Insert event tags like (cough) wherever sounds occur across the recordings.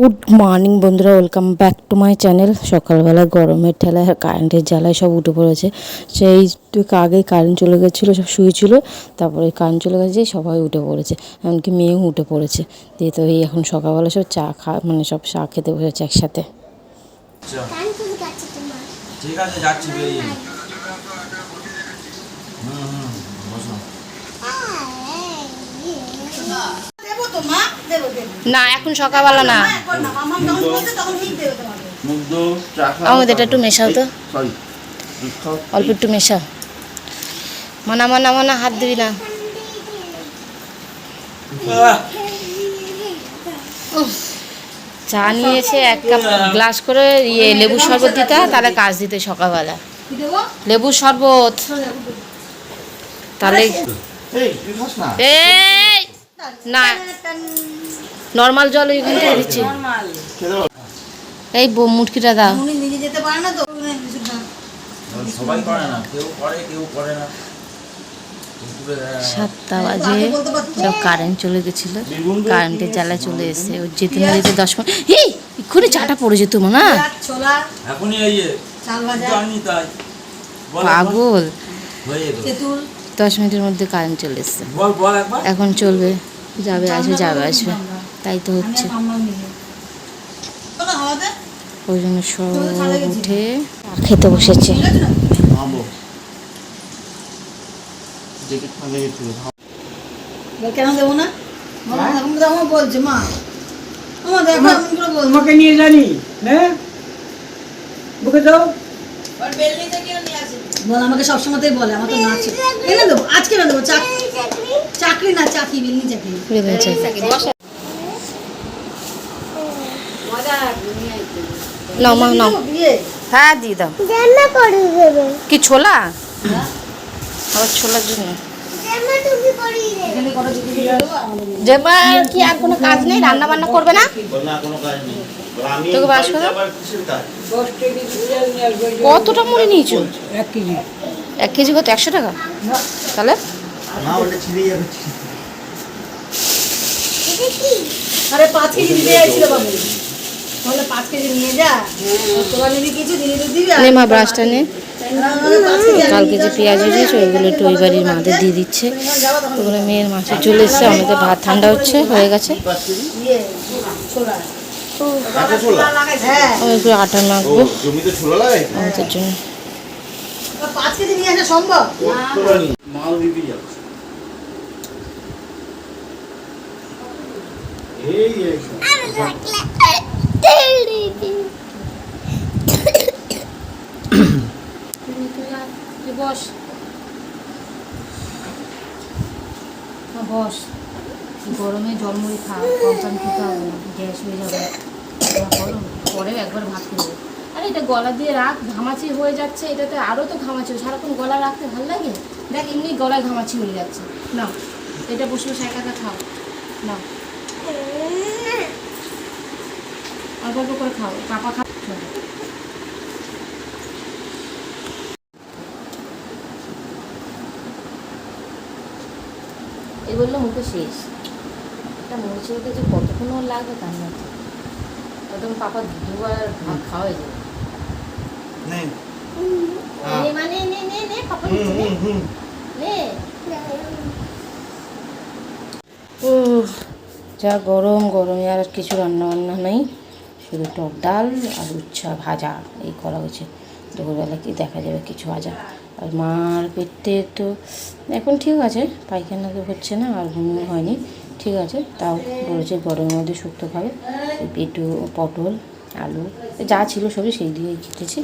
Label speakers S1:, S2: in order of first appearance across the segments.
S1: Good morning বন্ধুরা welcome back to my channel. সকালবেলা গরমের ঠেলায় আর কারেন্টের জ্বালায় সব উঠে পড়েছে। সেই একটু আগেই কারেন্ট চলে গেছিল সব শুয়েছিল তারপরে কারেন্ট চলে গেছে সবাই উঠে পড়েছে এমনকি মেয়েও উঠে পড়েছে। দিয়ে তো এই এখন সকালবেলা সব চা খা মানে সব চা খেতে বসেছে একসাথে।
S2: আচ্ছা, ঠিক আছে যাচ্ছি বেরিয়ে হুম হুম বসো
S3: দেবো তো মা দেবো দেবো
S1: না এখন সকালবেলা না।
S3: না আমার যখন বলছে তখন ঠিক দেবে তোমাকে
S2: মুগ্ধ চা খাও
S1: আমাদের এটা একটু মেশাও তো। অল্প একটু মেশাও। মানা মানা মানা হাত দিবি না। চা নিয়েছে এক কাপ গ্লাস করে ইয়ে লেবু শরবত দিতে তাহলে কাজ দিতে সকালবেলা। লেবু শরবত। তাহলে
S2: এই না।
S1: নর্মাল জল ওইখান থেকে দিচ্ছি। এই বো- মুটকিটা দাও।
S3: নিজে যেতে পারে না তো? উনি কিছু না।
S2: সবাই করে না। কেউ করে কেউ করে না।
S1: সাতটা বাজে। সব কারেন্ট চলে গেছিল। কারেন্টের জ্বালায় চলে এসে ওর যেতে না যেতে দশ মিনিট। এই এক্ষুনি চাটা পড়ে যেত না। পাগল। দশ মিনিটের মধ্যে কারেন্ট চলে এসছে।
S2: বল বল একবার।
S1: এখন চলবে। যাবে আসবে যাবে আসবে তাই তো হচ্ছে।
S3: কোথা হাওয়াতে
S1: ওই জন্য সব উঠে খেতে বসেছে।
S3: না? কেন দেবো না? বলছে মা। বলছে।
S4: তোমাকে নিয়ে জানি হ্যাঁ বুকে দাও।
S3: বল আমাকে সবসময়তেই বলে আমার তো নাচ এনে দেবো আজকে না দেবো চাক- চাকরি না চাকরি বেলনি চাকরি।
S1: ঘুরে বেড়াচ্ছে নাও মা নাও। হ্যাঁ দিয়ে দাও।
S5: জামা করে দেবে
S1: কি ছোলা? আবার ছোলার জন্য।
S5: জামা
S1: কি আর কোনো কাজ নেই? রান্না বান্না করবে না?
S2: বল না কোনো কাজ নেই। বল আমি
S1: তোকে বাস
S2: বাড়িতে
S1: করো?
S2: আবার কিসের কাজ?
S4: দশ কেজি পেঁয়াজ নিয়ে আসবে
S1: কতটা মুড়ি নিয়েছো?
S4: এক কেজি।
S1: এক কেজি কত? একশো টাকা? তাহলে?
S2: না ছিঁড়ে যাবে।
S3: আরে পাঁচ কেজি দিতে যাচ্ছিল বাবু। তাহলে পাঁচ কেজি নিয়ে যা। তোরা নিবি কিছু দিদি তো দিবি।
S1: নে মা ব্রাশটা নে। কালকে যে পেঁয়াজ উঠেছে ওইগুলো একটু ওই বাড়ির মাদের দিয়ে দিচ্ছে। ওগুলো মেয়ের মাছে চলে এসছে আমাদের ভাত ঠান্ডা হচ্ছে হয়ে গেছে।
S3: ইয়ে হ্যাঁ।
S1: আমি একটু আটা
S2: ও
S1: মাখবো আমাদের জন্য।
S3: পাঁচ কেজি নিয়ে আসা সম্ভব
S2: ছোলা নেই মাল দিতে যাচ্ছে এই এই
S1: বস গরমে জলমুড়ি খা কমপ্লেন খেতে গ্যাস হয়ে যাবে পরে একবার ভাত খেয়ে আরে এটা গলা দিয়ে রাখ ঘামাচি হয়ে যাচ্ছে এটাতে আরও তো ঘামাচি সারাক্ষণ গলা রাখতে ভালো লাগে দেখ এমনি গলায় ঘামাচি হয়ে যাচ্ছে না এটা বসে বসে একা একা খাও না অল্প অল্প করে খাও কাপা খাও। এই বলল মুখে শেষ। একটা মরিচের যে কতক্ষণ ওর লাগবে তার মধ্যে? তখন পাপা দুবার ভাত খাওয়া যাবে মানে নে নে নে পাপা নে।
S2: হুম হুম।
S1: যা গরম গরমে আর কিছু রান্না বান্না নেই। শুধু টক ডাল আর উচ্ছা ভাজা, এই করা হয়েছে। দুপুরবেলা কি দেখা যাবে কিছু ভাজা? আর মার পেটে তো এখন ঠিক আছে, পায়খানা তো হচ্ছে না আর ঘুমিয়ে হয়নি। ঠিক আছে, তাও বলেছে গরমের মধ্যে শুক্তো খাবে। পেটু পটল, আলু যা ছিল সবই সেই দিয়েই কেটেছি।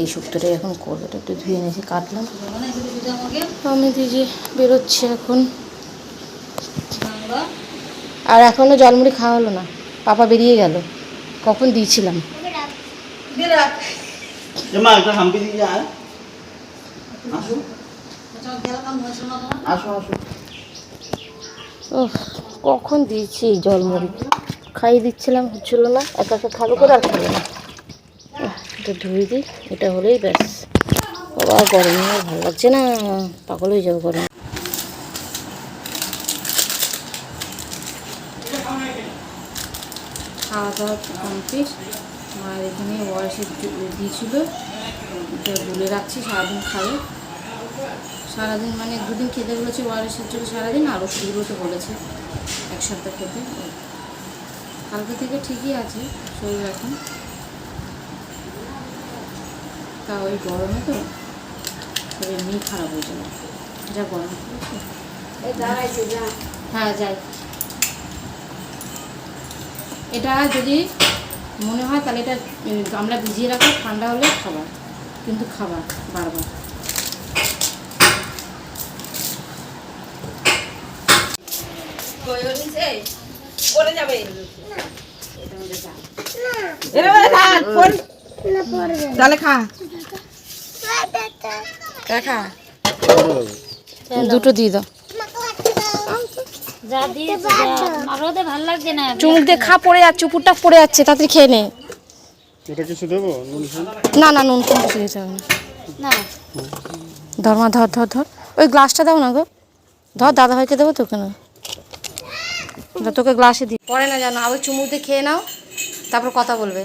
S1: এই শুক্তোটাই এখন করব। এটা একটু ধুয়ে এনেছি, কাটলাম। আমি দিদি বেরোচ্ছি এখন। আর এখনও জলমুড়ি খাওয়া হলো না। পাপা বেরিয়ে গেল। কখন দিয়েছিলাম?
S3: দিয়ে রাখ
S2: এ মা একটা হাম্পি দিয়ে যা আসো।
S3: গেলাম হয়েছিল না তোমার
S2: আসো আসো।
S1: ও কখন দিয়েছি এই জলমুড়ি খাইয়ে দিচ্ছিলাম হচ্ছিল না। একা একা খাবে করে আর খাবে না। এটা ধুয়ে দিই এটা হলেই ব্যাস। বাবা গরমে ভালো লাগছে না। পাগল হয়ে যাব গরম। খাওয়া দাওয়া কমপ্লিট আর এখানে ওয়ারেসের দিয়েছিল এটা বলে রাখছি সারাদিন খাবে। সারাদিন মানে দুদিন খেতে বলেছে ওয়ারেসের জন্য সারাদিন আর ওষুধগুলো তো বলেছে এক সপ্তাহ খেতে। কালকে থেকে ঠিকই আছে শরীর এখন। তা ওই গরমে তো শরীর এমনি খারাপ হয়ে যাবে। যা গরম। হ্যাঁ যাই। এটা যদি মনে হয় তাহলে এটা গামলা ভিজিয়ে রাখো ঠান্ডা হলে খাবার কিন্তু খাবার বারবার।
S3: পড়ে যাবে তাহলে খা।
S1: খা দুটো দিয়ে দাও।
S6: যা দিয়েছে যা। ভালো লাগছে না।
S1: চুমুক দিয়ে খা পড়ে যাচ্ছে উপরটা পড়ে যাচ্ছে তাড়াতাড়ি খেয়ে নে।
S4: এটা কিছু দেবো?
S1: না না নুন কোনো কিছু দিতে হবে না।
S6: না।
S1: ধর মা ধর ধর ধর। ওই গ্লাসটা দাও না গো। ধর দাদা ভাইকে দেবো তোকে গ্লাসে দিই পরে না জানো আবার চুমুক দিয়ে খেয়ে নাও তারপর কথা বলবে।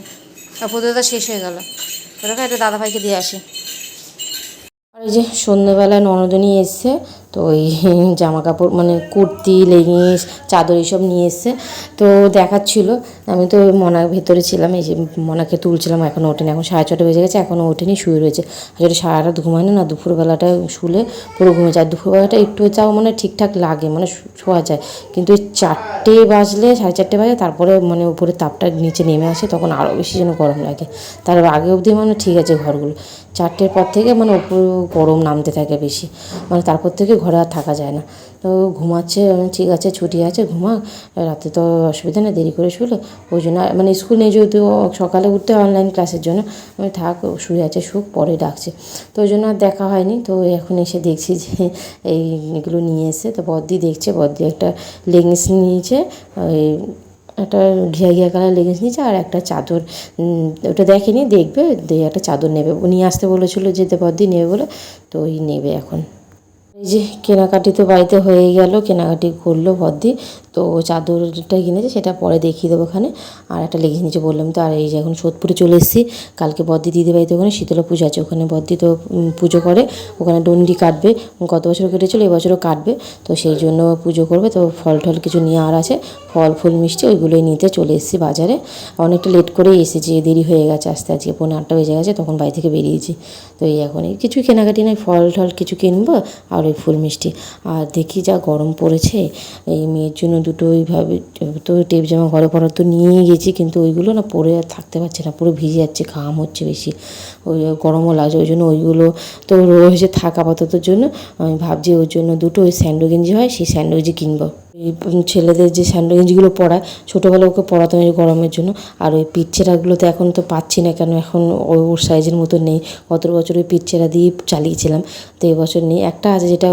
S1: শেষ হয়ে গেল। এটা দাদা ভাইকে দিয়ে আসি। আর এই যে সন্ধ্যেবেলায় ননদনী এসছে তো ওই (laughs) জামা কাপড় মানে কুর্তি লেগিংস চাদর এইসব নিয়ে এসছে। তো দেখাচ্ছিল, আমি তো মনার ভেতরে ছিলাম, এই যে মনাকে তুলছিলাম এখনও ওঠেনি। এখন সাড়ে ছটা বেজে গেছে এখনও ওঠেনি, শুয়ে রয়েছে। যদি সারা রাত ঘুমায় না, দুপুরবেলাটা শুলে পুরো ঘুমে যায়। দুপুরবেলাটা একটু চাও মানে ঠিকঠাক লাগে মানে শোয়া যায়। কিন্তু ওই চারটে বাজলে, সাড়ে চারটে বাজে, তারপরে মানে উপরে তাপটা নিচে নেমে আসে, তখন আরও বেশি যেন গরম লাগে। তার আগে অবধি মানে ঠিক আছে ঘরগুলো। চারটের পর থেকে মানে উপর গরম নামতে থাকে বেশি। মানে তারপর থেকে ঘরে আর থাকা যায় না। তো ঘুমাচ্ছে ঠিক আছে, ছুটি আছে, ঘুমা। রাতে তো অসুবিধা নেই, দেরি করে শুলো। ওই জন্য মানে স্কুল নেই যেহেতু সকালে উঠতে অনলাইন ক্লাসের জন্য। আমি, থাক, শুয়ে আছে, শুক, পরে ডাকছে। তো ওই জন্য আর দেখা হয়নি। তো এখন এসে দেখছি যে (laughs) এই এগুলো নিয়ে এসে, তো বদ্দি দেখছে, বদ্দি একটা লেগিংস নিয়েছে, ওই একটা ঘিয়া ঘিয়া কালার লেগিংস নিয়েছে, আর একটা চাদর ওটা দেখেনি, দেখবে, দিয়ে একটা চাদর নেবে। নিয়ে আসতে বলেছিলো যে বদ্দি, নেবে বলে। তো ওই নেবে এখন। এই যে কেনাকাটি তো বাড়িতে হয়ে গেল, কেনাকাটি করল বদ্দি। তো চাদরটা কিনেছে, সেটা পরে দেখিয়ে দেবো ওখানে। আর একটা লেগিংস নিচে বললাম তো, আর এই যে এখন সোদপুরে চলে এসেছি। কালকে বদ্দি দিদি বাড়িতে ওখানে শীতলা পুজো আছে, ওখানে বদ্দি তো পুজো করে। ওখানে ডন্ডি কাটবে গত বছর কেটেছিল, এবছরও কাটবে। তো সেই জন্য পুজো করবে। তো ফল টল কিছু নিয়ে আর আছে, ফল ফুল মিষ্টি ওইগুলোই নিতে চলে এসেছি বাজারে। অনেকটা লেট করেই এসেছি, দেরি হয়ে গেছে আস্তে আজকে পনেরো আটটা বেজে গেছে, তখন বাড়ি থেকে বেরিয়েছি। তো এই এখন কিছু কেনাকাটি নাই, ফল টল কিছু কিনবো, আর ওই ফুল মিষ্টি। আর দেখি যা গরম পড়েছে, এই মেয়ের জন্য দুটো ওইভাবে তো টেপ জামা ঘরে পরার তো নিয়েই গেছি, কিন্তু ওইগুলো না পরে আর থাকতে পারছে না, পুরো ভিজে যাচ্ছে, ঘাম হচ্ছে বেশি। ওই গরমও লাগছে ওই জন্য ওইগুলো তো রয়েছে থাক আপাততর জন্য। আমি ভাবছি ওর জন্য দুটো ওই স্যান্ডো গেঞ্জি হয়, সেই স্যান্ডো গেঞ্জি কিনবো। এই ছেলেদের যে স্যান্ডো গেঞ্জিগুলো পরায় ছোটোবেলায় ওকে পরাতাম এই গরমের জন্য। আর ওই পিচ্ছেরাগুলো তো এখন তো পাচ্ছি না কেন এখন ওর সাইজের মতো নেই। গত বছর ওই পিচ্ছেরা দিয়ে চালিয়েছিলাম তো এবছর নেই। একটা আছে যেটা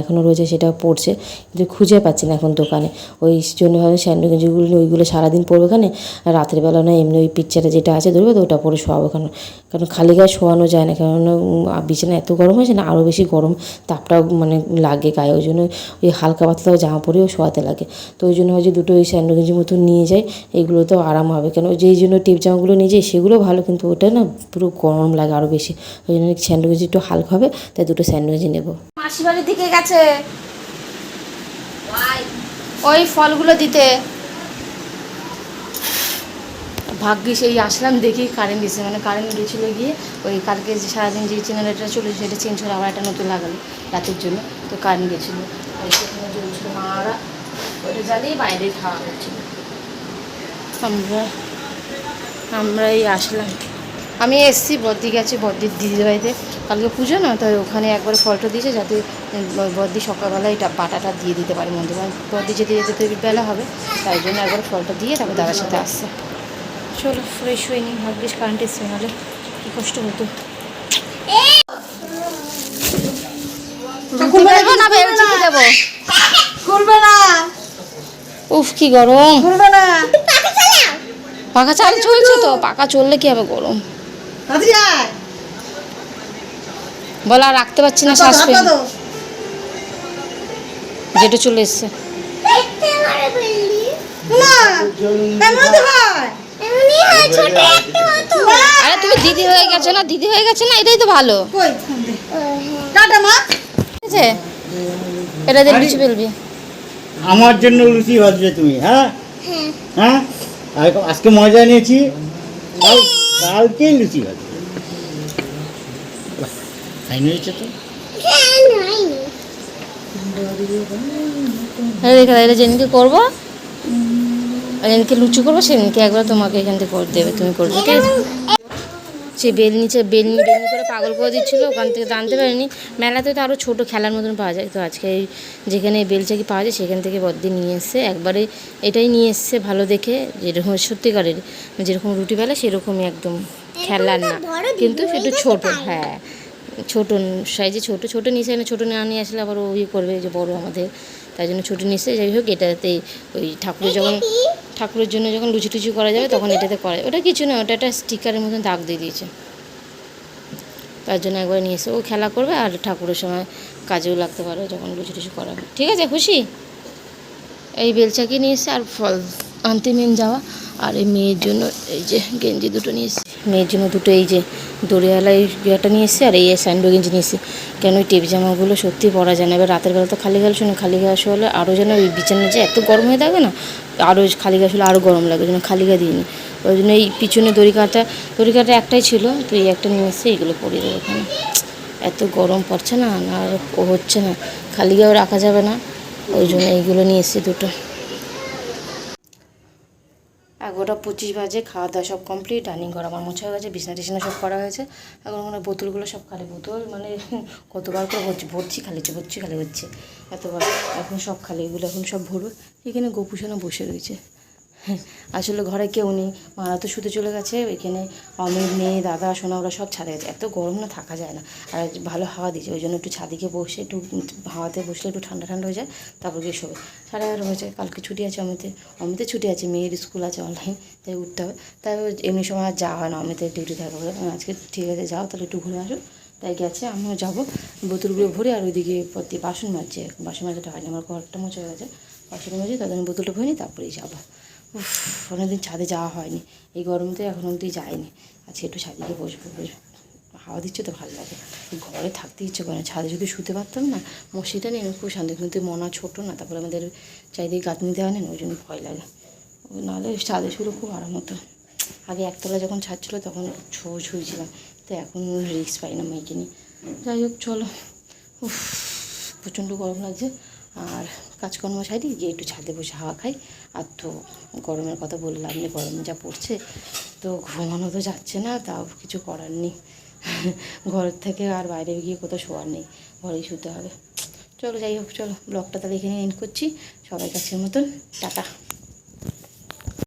S1: এখনও রয়েছে সেটা পড়ছে কিন্তু খুঁজে পাচ্ছি না এখন দোকানে। ওই জন্য ভাবে স্যান্ডো গেঞ্জিগুলো ওইগুলো সারাদিন পরবে ওখানে রাতের বেলা না এমনি ওই পিচ্ছেরা যেটা আছে ধরবে তো ওটা পরে শোয়াবো কেন? কারণ খালি গায়ে শোয়ানো যায় না উম, বিছানা এত গরম হয়েছে না আরও বেশি গরম তাপটাও মানে লাগে গায়ে ওই জন্য ওই হালকা পাতলা জামা পরেও শোয়াতে লাগে। তো ওই জন্য হয়তো দুটো ওই স্যান্ডো মতো নিয়ে যাই এগুলো তো আরাম হবে। কেন যেই জন্য টিপ জামাগুলো নিয়ে যাই, সেগুলো ভালো, কিন্তু ওটা না পুরো গরম লাগে আরও বেশি। ওই জন্য স্যান্ডো গেঞ্জি একটু হালকা হবে, তাই দুটো স্যান্ডো গেঞ্জি নেব দিকে গেছে। ওই ফলগুলো দিতে। ভাগ্যিস এই আসলাম দেখি কারেন্ট দিয়েছে মানে কারেন্ট গেছিল গিয়ে ওই কালকে যে সারাদিন যে জেনারেটার চলে সেটা চেঞ্জ করে আবার একটা নতুন লাগালো রাতের জন্য, তো কারেন্ট গেছিল। জ্বলছিল মারা ওইটা জ্বালিয়ে বাইরে খাওয়া হচ্ছিল আমরা এই আসলাম আমি এসছি বদ্দি গেছি বদ্দির দিদির বাড়িতে কালকে পুজো না তাই ওখানে একবার ফলটা দিয়েছে যাতে বদ্দি সকালবেলা এটা বাটাটা দিয়ে দিতে পারে। মন্দির মানে বদ্দি যেতে যেতে তো বেলা হবে তাই জন্য একবার ফলটা দিয়ে তারপর দাদার সাথে আসছে। চলো ফ্রেশ হয়ে নিই ভাগ্যিস কারেন্ট এসছে নাহলে কী কষ্ট হতো? না বেরোচ্ছি কি দেবো
S3: খুলবে না।
S1: উফ কি গরম।
S3: খুলবে না।
S1: পাখা চাল চলছে তো পাখা চললে কি হবে গরম? বলা রাখতে পারছি না শ্বাস পেয়ে যেটা চলে এসছে।
S3: হয়
S1: আরে তুমি দিদি হয়ে গেছো না? দিদি হয়ে গেছে না? এটাই তো ভালো।
S3: টাটা মা।
S1: আছে? এটা দিয়ে কিছু বলবি
S4: আমার জন্য লুচি ভাজবে তুমি হ্যাঁ? হ্যাঁ। আর আজকে মজা নিয়েছি। কাল কালকেই লুচি ভাজবে ফাইন হয়েছে তো?
S1: এই দেখে এটা যেদিনকে করব আর যেদিনকে লুচি করব সেদিনকে একবার তোমাকে এখান থেকে করে দেবে তুমি করবে ঠিক আছে? সে বেল নিচে বেল নিয়ে বেল করে পাগল করে দিচ্ছিল ওখান থেকে জানতে পারিনি। মেলাতে তো আরও ছোটো খেলার মতন পাওয়া যায়। তো আজকে যেখানে বেলচাকি পাওয়া যায় সেখান থেকে বদ্দি নিয়ে এসছে। একবারে এটাই নিয়ে এসছে ভালো দেখে যেরকম সত্যিকারের যেরকম রুটি বেলা সেরকমই একদম খেলার না। কিন্তু একটু ছোটো হ্যাঁ। ছোট সাইজে ছোটো ছোটো নিচে এনে ছোটো না নিয়ে আসলে আবার ওই করবে যে বড় আমাদের। তাই জন্য ছোটো নিচে যাই হোক এটাতে ওই ঠাকুরের যখন ঠাকুরের জন্য যখন লুচি টুচি করা যাবে তখন এটাতে করা। যাবে ওটা কিছু না ওটা একটা স্টিকারের মতন দাগ দিয়ে দিয়েছে। তার জন্য একবার নিয়ে এসে ও খেলা করবে আর ঠাকুরের সময় কাজেও লাগতে পারে যখন লুচি টুচি করা হবে ঠিক আছে, খুশি? এই বেলচাকে নিয়ে এসে আর ফল আনতে মেন যাওয়া আর এই মেয়ের জন্য এই যে গেঞ্জি দুটো নিয়ে এসেছি মেয়ের জন্য দুটো এই যে দড়িয়ালা এই ইয়েটা নিয়ে এসেছি আর এই স্যান্ডো গেঞ্জি নিয়ে এসেছি কেন ওই টেপ জামাগুলো সত্যি পরা যায় না, এবার রাতের বেলা তো খালি গায়ে শুনে, খালি গায়ে হলে আরও যেন ওই বিছানা যে এত গরম হয়ে থাকে না আরও খালি গা ছিল আরও গরম লাগে, ওই জন্য খালি গা দিইনি। ওই জন্য এই পিছনে দড়ি কাটা দড়ি কাটা একটাই ছিল, তো এই একটা নিয়ে এসে এইগুলো পরিয়ে দেবো ওখানে। এত গরম পড়ছে না, আর হচ্ছে না খালি গাও রাখা যাবে না, ওই জন্য এইগুলো নিয়ে এসেছি দুটো। এগারোটা পঁচিশ বাজে খাওয়া দাওয়া সব কমপ্লিট ডাইনিং ঘর আমার মোছা হয়ে গেছে, বিছনা টিছনা সব করা হয়েছে। এখন মানে বোতলগুলো সব খালি, বোতল মানে (laughs) কতবার করে হচ্ছে ভরছি, খালি হচ্ছে, ভরছি, খালি হচ্ছে। এতবার, এখন সব খালি, এগুলো এখন সব ভরবে। এখানে গোপুসানা বসে রয়েছে। আসলে ঘরে কেউ নেই। মারা তো শুতে চলে গেছে ওইখানে অমির মেয়ে, দাদা, সোনা, ওরা সব ছাদে গেছে। এত গরম না, থাকা যায় না। আর ভালো হাওয়া দিচ্ছে ওই জন্য একটু ছাদিকে বসে, একটু হাওয়াতে বসলে একটু ঠান্ডা ঠান্ডা হয়ে যায়, তারপর গিয়ে শোবে। সাড়ে এগারো হয়েছে, কালকে ছুটি আছে অমিতে। অমিতে ছুটি আছে, মেয়ের স্কুল আছে অনলাইন তাই উঠতে হবে। তাই এমনি সময় আর যাওয়া হয় না, অমিতের ডিউটি থাকে। বলে আজকে ঠিক আছে, যাও, তাহলে একটু ঘুরে আসো। তাই গেছে, আমিও যাব। বোতলগুলো ভরে আর ওইদিকে প্রতি বাসন মাজছে। বাসন মাজাটা হয়নি আমার ঘরটা মোছা হয়ে গেছে। বাসন মাজি তাদের আমি বোতলটা ভরে নিই, তারপরেই যাব। উফ, অনেকদিন ছাদে যাওয়া হয়নি। এই গরমতে এখন অবধি যায়নি আজকে একটু ছাদিকে বসবো হাওয়া দিচ্ছে তো, ভালো লাগে। ঘরে থাকতে ইচ্ছে করে না। ছাদে যদি শুতে পারতাম না মশিটা নিয়ে খুব শান্তি। কিন্তু মনা ছোটো না, তারপরে আমাদের চারিদিকে গাঁথনি দেওয়া নেই না ওই জন্য ভয় লাগে। নাহলে ছাদে শুলে খুব আরাম হতো। আগে একতলা যখন ছাদ ছিল, তখন ছো ছুঁয়েছিলাম তো এখন রিস্ক পাই না মেয়েকে নিয়ে। যাই হোক, চলো। উফ, প্রচণ্ড গরম লাগছে। আর কাজকর্ম সারি, গিয়ে একটু ছাদে বসে হাওয়া খাই। আর তো গরমের কথা বললাম না গরমে যা পড়ছে, তো ঘুমানো তো যাচ্ছে না, তাও কিছু করার নেই। (laughs) ঘর থেকে আর বাইরে গিয়ে কোথাও শোয়ার নেই, ঘরেই শুতে হবে। চলো, যাই হোক, চলো, ব্লগটা তাহলে এখানে এন্ড করছি। সবাই কাছের মতন, টাটা।